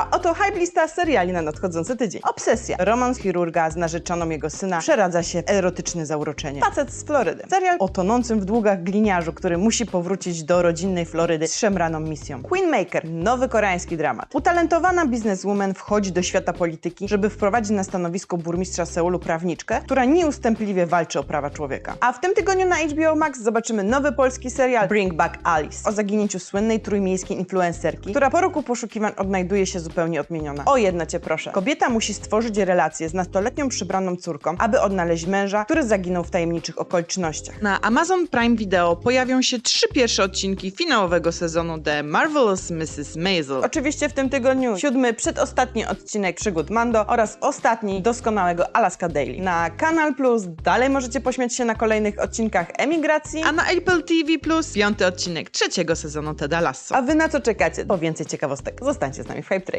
A oto hype lista seriali na nadchodzący tydzień. Obsesja. Romans chirurga z narzeczoną jego syna przeradza się erotyczne zauroczenie. Facet z Florydy. Serial o tonącym w długach gliniarzu, który musi powrócić do rodzinnej Florydy z szemraną misją. Queenmaker. Nowy koreański dramat. Utalentowana bizneswoman wchodzi do świata polityki, żeby wprowadzić na stanowisko burmistrza Seulu prawniczkę, która nieustępliwie walczy o prawa człowieka. A w tym tygodniu na HBO Max zobaczymy nowy polski serial Bring Back Alice o zaginięciu słynnej trójmiejskiej influencerki, która po roku poszukiwań odnajduje się zupełnie odmieniona. O jedno cię proszę. Kobieta musi stworzyć relację z nastoletnią przybraną córką, aby odnaleźć męża, który zaginął w tajemniczych okolicznościach. Na Amazon Prime Video pojawią się trzy pierwsze odcinki finałowego sezonu The Marvelous Mrs. Maisel. Oczywiście w tym tygodniu siódmy, przedostatni odcinek przygód Mando oraz ostatni doskonałego Alaska Daily. Na Kanal Plus dalej możecie pośmiać się na kolejnych odcinkach emigracji. A na Apple TV Plus piąty odcinek trzeciego sezonu Teda Lasso. A wy na co czekacie? Po więcej ciekawostek zostańcie z nami w Hype Train.